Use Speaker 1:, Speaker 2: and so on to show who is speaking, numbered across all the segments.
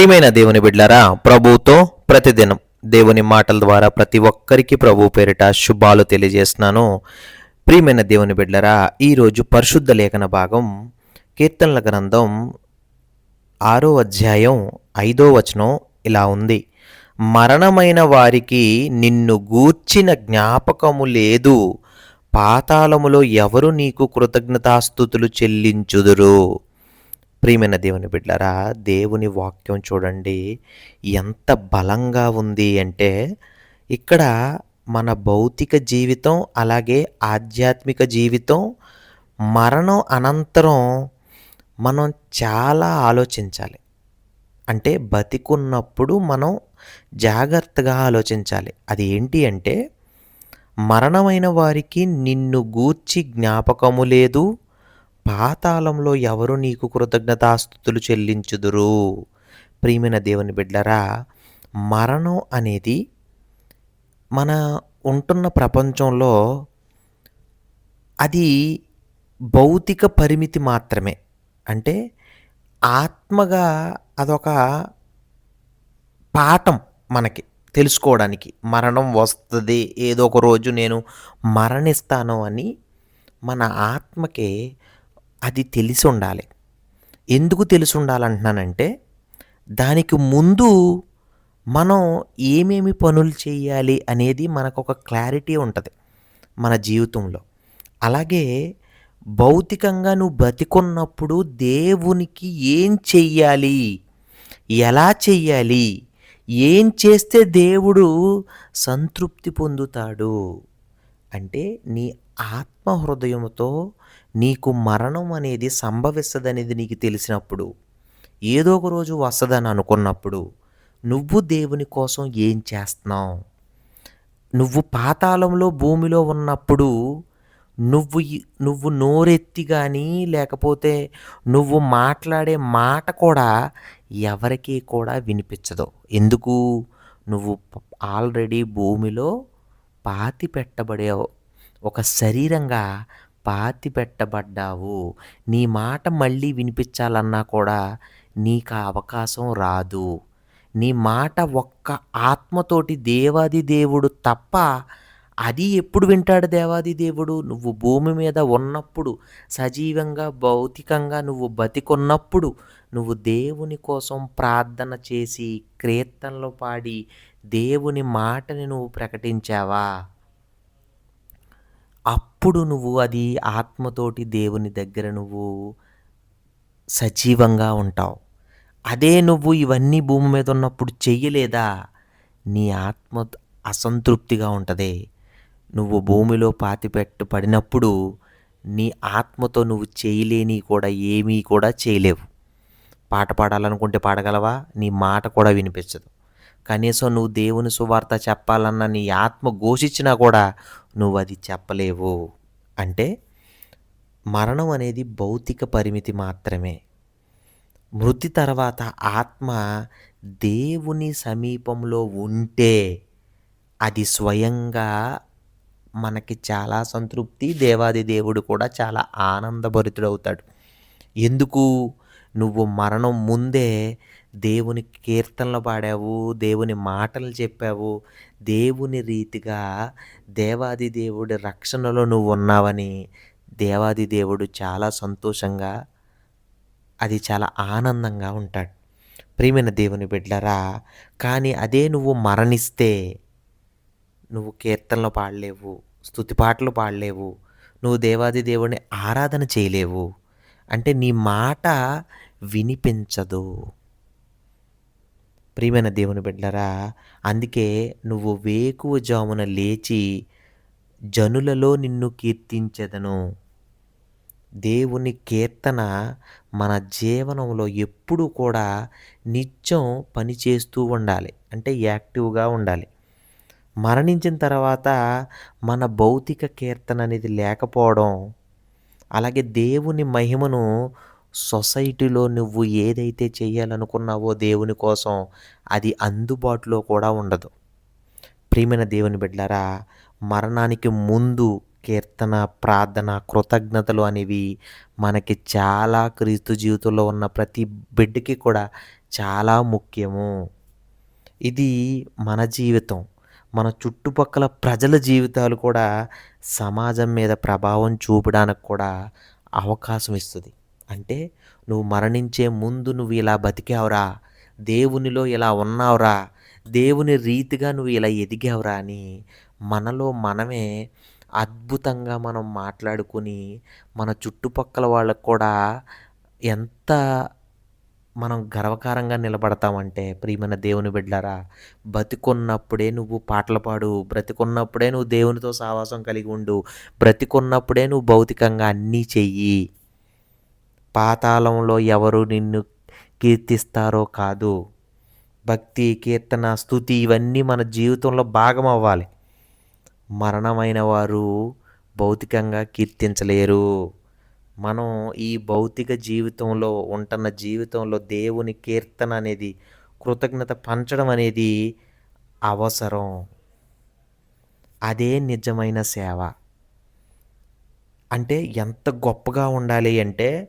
Speaker 1: ప్రియమైన దేవుని బిడ్లారా ప్రభుతో ప్రతిదినం దేవుని మాటల ద్వారా ప్రతి ఒక్కరికి ప్రభు పేరిట శుభాలు తెలియజేస్తున్నాను. ప్రియమైన దేవుని బిడ్లరా ఈరోజు పరిశుద్ధ లేఖన భాగం కీర్తనల గ్రంథం ఆరో అధ్యాయం ఐదో వచనం ఇలా ఉంది. మరణమైన వారికి నిన్ను గూర్చిన జ్ఞాపకము లేదు. పాతాళములో ఎవరు నీకు కృతజ్ఞతాస్థుతులు చెల్లించుదురు? ప్రియమైన దేవుని బిడ్డరా దేవుని వాక్యం చూడండి. ఎంత బలంగా ఉంది అంటే ఇక్కడ మన భౌతిక జీవితం అలాగే ఆధ్యాత్మిక జీవితం మరణం అనంతరం మనం చాలా ఆలోచించాలి. అంటే బతికున్నప్పుడు మనం జాగ్రత్తగా ఆలోచించాలి. అది ఏంటి అంటే మరణమైన వారికి నిన్ను గూర్చి జ్ఞాపకము లేదు పాతాళంలో ఎవరు నీకు కృతజ్ఞతాస్థుతులు చెల్లించుదురు? ప్రియమైన దేవుని బిడ్డరా మరణం అనేది మన ఉంటున్న ప్రపంచంలో అది భౌతిక పరిమితి మాత్రమే. అంటే ఆత్మగా అదొక పాఠం మనకి తెలుసుకోవడానికి. మరణం వస్తుంది ఏదో ఒక రోజు నేను మరణిస్తాను అని మన ఆత్మకి అది తెలిసి ఉండాలి. ఎందుకు తెలిసి ఉండాలంటున్నానంటే దానికి ముందు మనం ఏమేమి పనులు చేయాలి అనేది మనకు ఒక క్లారిటీ ఉంటుంది మన జీవితంలో. అలాగే భౌతికంగా నువ్వు బతికున్నప్పుడు దేవునికి ఏం చెయ్యాలి? ఎలా చెయ్యాలి? ఏం చేస్తే దేవుడు సంతృప్తి పొందుతాడు? అంటే నీ ఆత్మహృదయముతో నీకు మరణం అనేది సంభవిస్తుందనేది నీకు తెలిసినప్పుడు ఏదో ఒక రోజు వస్తుందని అనుకున్నప్పుడు నువ్వు దేవుని కోసం ఏం చేస్తున్నావు? నువ్వు పాతాళంలో భూమిలో ఉన్నప్పుడు నువ్వు నువ్వు నోరెత్తి కానీ లేకపోతే నువ్వు మాట్లాడే మాట కూడా ఎవరికీ కూడా వినిపించదు. ఎందుకు? నువ్వు ఆల్రెడీ భూమిలో పాతి పెట్టబడే ఒక శరీరంగా పాతి పెట్టబడ్డావు. నీ మాట మళ్ళీ వినిపించాలన్నా కూడా నీకు ఆ అవకాశం రాదు. నీ మాట ఒక్క ఆత్మతోటి దేవాది దేవుడు తప్ప అది ఎప్పుడు వింటాడు దేవాది దేవుడు? నువ్వు భూమి మీద ఉన్నప్పుడు సజీవంగా భౌతికంగా నువ్వు బతికున్నప్పుడు నువ్వు దేవుని కోసం ప్రార్థన చేసి కీర్తనలు పాడి దేవుని మాటని నువ్వు ప్రకటించావా? అప్పుడు నువ్వు అది ఆత్మతోటి దేవుని దగ్గర నువ్వు సజీవంగా ఉంటావు. అదే నువ్వు ఇవన్నీ భూమి మీద ఉన్నప్పుడు చెయ్యలేదా? నీ ఆత్మ అసంతృప్తిగా ఉంటుంది. నువ్వు భూమిలో పాతిపెట్టు పడినప్పుడు నీ ఆత్మతో నువ్వు చేయలేని కూడా ఏమీ కూడా చేయలేవు. పాట పాడాలనుకుంటే పాడగలవా? నీ మాట కూడా వినిపించదు. కనీసం నువ్వు దేవుని సువార్త చెప్పాలన్న నీ ఆత్మ ఘోషించినా కూడా నువ్వు అది చెప్పలేవు. అంటే మరణం అనేది భౌతిక పరిమితి మాత్రమే. మృతి తర్వాత ఆత్మ దేవుని సమీపంలో ఉంటే అది స్వయంగా మనకి చాలా సంతృప్తి దేవాది దేవుడు కూడా చాలా ఆనందభరితుడవుతాడు. ఎందుకు? నువ్వు మరణం ముందే దేవుని కీర్తనలు పాడావు దేవుని మాటలు చెప్పావు దేవుని రీతిగా దేవాది దేవుడి రక్షణలో నువ్వు ఉన్నావని దేవాది దేవుడు చాలా సంతోషంగా అది చాలా ఆనందంగా ఉంటాడు. ప్రియమైన దేవుని బిడ్డలరా కానీ అదే నువ్వు మరణిస్తే నువ్వు కీర్తనలు పాడలేవు స్తుతి పాటలు పాడలేవు నువ్వు దేవాది దేవుడిని ఆరాధన చేయలేవు. అంటే నీ మాట వినిపించదు. ప్రియమైన దేవుని బిడ్డరా అందుకే నువ్వు వేకువ జామున లేచి జనులలో నిన్ను కీర్తించెదను. దేవుని కీర్తన మన జీవనంలో ఎప్పుడూ కూడా నిత్యం పనిచేస్తూ ఉండాలి అంటే యాక్టివ్గా ఉండాలి. మరణించిన తర్వాత మన భౌతిక కీర్తన అనేది లేకపోవడం అలాగే దేవుని మహిమను సొసైటీలో నువ్వు ఏదైతే చేయాలనుకున్నావో దేవుని కోసం అది అందుబాటులో కూడా ఉండదు. ప్రియమైన దేవుని బిడ్డారా మరణానికి ముందు కీర్తన ప్రార్థన కృతజ్ఞతలు అనేవి మనకి చాలా క్రీస్తు జీవితంలో ఉన్న ప్రతి బిడ్డకి కూడా చాలా ముఖ్యము. ఇది మన జీవితం. మన చుట్టుపక్కల ప్రజల జీవితాలు కూడా సమాజం మీద ప్రభావం చూపడానికి కూడా అవకాశం ఇస్తుంది. అంటే నువ్వు మరణించే ముందు నువ్వు ఇలా బతికావురా. దేవునిలో ఇలా ఉన్నావురా. దేవుని రీతిగా నువ్వు ఇలా ఎదిగావురా అని మనలో మనమే అద్భుతంగా మనం మాట్లాడుకుని మన చుట్టుపక్కల వాళ్ళకు కూడా ఎంత మనం గర్వకారంగా నిలబడతామంటే ప్రియమైన దేవుని బిడ్డారా బతికున్నప్పుడే నువ్వు పాటలు పాడు బ్రతికున్నప్పుడే నువ్వు దేవునితో సావాసం కలిగి ఉండు బ్రతికున్నప్పుడే నువ్వు భౌతికంగా అన్నీ చెయ్యి. పాతాళంలో ఎవరు నిన్ను కీర్తిస్తారో కాదు. భక్తి కీర్తన స్థుతి ఇవన్నీ మన జీవితంలో భాగం అవ్వాలి. మరణమైన వారు భౌతికంగా కీర్తించలేరు. మనం ఈ భౌతిక జీవితంలో ఉంటున్న జీవితంలో దేవుని కీర్తన అనేది కృతజ్ఞత పంచడం అనేది అవసరం. అదే నిజమైన సేవ. అంటే ఎంత గొప్పగా ఉండాలి అంటే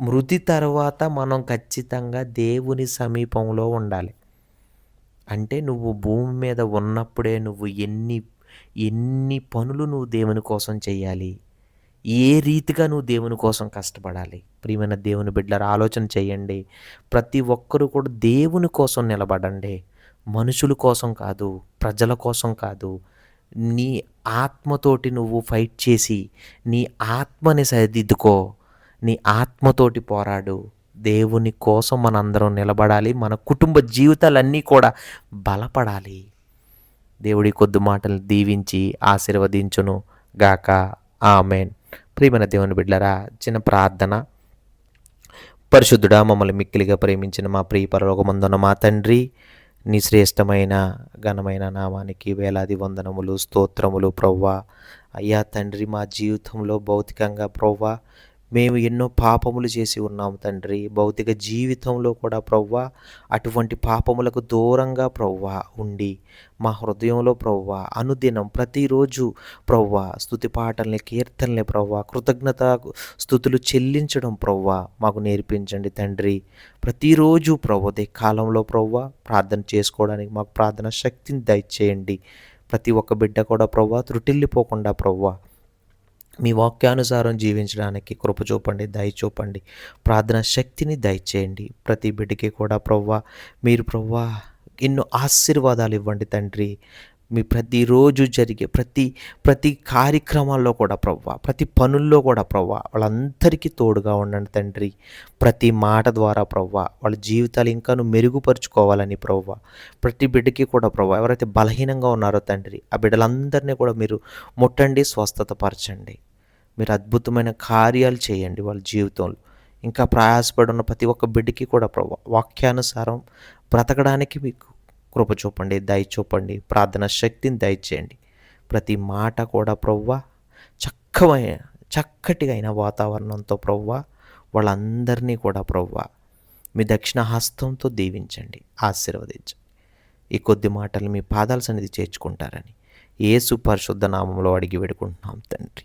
Speaker 1: మృతి తర్వాత మనం ఖచ్చితంగా దేవుని సమీపంలో ఉండాలి. అంటే నువ్వు భూమి మీద ఉన్నప్పుడే నువ్వు ఎన్ని ఎన్ని పనులు నువ్వు దేవుని కోసం చేయాలి? ఏ రీతిగా నువ్వు దేవుని కోసం కష్టపడాలి? ప్రియమైన దేవుని బిడ్డల ఆలోచన చేయండి. ప్రతి ఒక్కరూ కూడా దేవుని కోసం నిలబడండి. మనుషుల కోసం కాదు ప్రజల కోసం కాదు. నీ ఆత్మతోటి నువ్వు ఫైట్ చేసి నీ ఆత్మని సరిదిద్దుకో. నీ ఆత్మతోటి పోరాడు. దేవుని కోసం మనందరం నిలబడాలి. మన కుటుంబ జీవితాలన్నీ కూడా బలపడాలి. దేవుడి కొద్ది మాటలు దీవించి ఆశీర్వదించును గాక. ఆమెన్. ప్రియమైన దేవుని బిడ్డరా చిన్న ప్రార్థన. పరిశుద్ధుడా మమ్మల్ని మిక్కిలిగా ప్రేమించిన మా ప్రియ పరలోకమందున్న మా తండ్రి నీ శ్రేష్టమైన ఘనమైన నామానికి వేలాది వందనములు స్తోత్రములు ప్రవ్వా. అయ్యా తండ్రి మా జీవితంలో భౌతికంగా ప్రవ్వా మేము ఎన్నో పాపములు చేసి ఉన్నాము తండ్రి. భౌతిక జీవితంలో కూడా ప్రవ్వ అటువంటి పాపములకు దూరంగా ప్రవ్వ ఉండి మా హృదయంలో ప్రవ్వ అనుదినం ప్రతిరోజు ప్రవ్వ స్థుతి పాటల్ని కీర్తనలే ప్రవ్వ కృతజ్ఞత స్థుతులు చెల్లించడం ప్రవ్వ మాకు నేర్పించండి తండ్రి. ప్రతిరోజు ప్రవ్వదే కాలంలో ప్రవ్వ ప్రార్థన చేసుకోవడానికి మాకు ప్రార్థన శక్తిని దయచేయండి. ప్రతి ఒక్క బిడ్డ కూడా ప్రవ్వ త్రుటిల్లిపోకుండా ప్రవ్వ మీ వాక్యానుసారం జీవించడానికి కృప చూపండి దయ చూపండి ప్రార్థన శక్తిని దయచేయండి. ప్రతి బిడ్డకి కూడా ప్రవ్వా మీరు ప్రవ్వా ఎన్నో ఆశీర్వాదాలు ఇవ్వండి తండ్రి. మీ ప్రతిరోజు జరిగే ప్రతి ప్రతి కార్యక్రమాల్లో కూడా ప్రవ్వా ప్రతి పనుల్లో కూడా ప్రవ్వా వాళ్ళందరికీ తోడుగా ఉండండి తండ్రి. ప్రతి మాట ద్వారా ప్రవ్వా వాళ్ళ జీవితాలు ఇంకాను మెరుగుపరుచుకోవాలని ప్రవ్వా. ప్రతి బిడ్డకి కూడా ప్రవ్వా ఎవరైతే బలహీనంగా ఉన్నారో తండ్రి ఆ బిడ్డలందరినీ కూడా మీరు ముట్టండి స్వస్థత పరచండి మీరు అద్భుతమైన కార్యాలు చేయండి వాళ్ళ జీవితంలో. ఇంకా ప్రయాసపడున్న ప్రతి ఒక్క బిడ్డకి కూడా ప్రభు వాక్యానుసారం బ్రతకడానికి మీకు కృప చూపండి దయ చూపండి ప్రార్థన శక్తిని దయచేయండి. ప్రతి మాట కూడా ప్రవ్వ చక్కమైన చక్కటిగా అయిన వాతావరణంతో ప్రవ్వ వాళ్ళందరినీ కూడా ప్రవ్వ మీ దక్షిణ హస్తంతో దీవించండి ఆశీర్వదించండి. ఈ కొద్ది మాటలు మీ పాదాల సన్నిధి చేర్చుకుంటారని ఏసు పరిశుద్ధ నామంలో అడిగి వేడుకుంటున్నాం తండ్రి.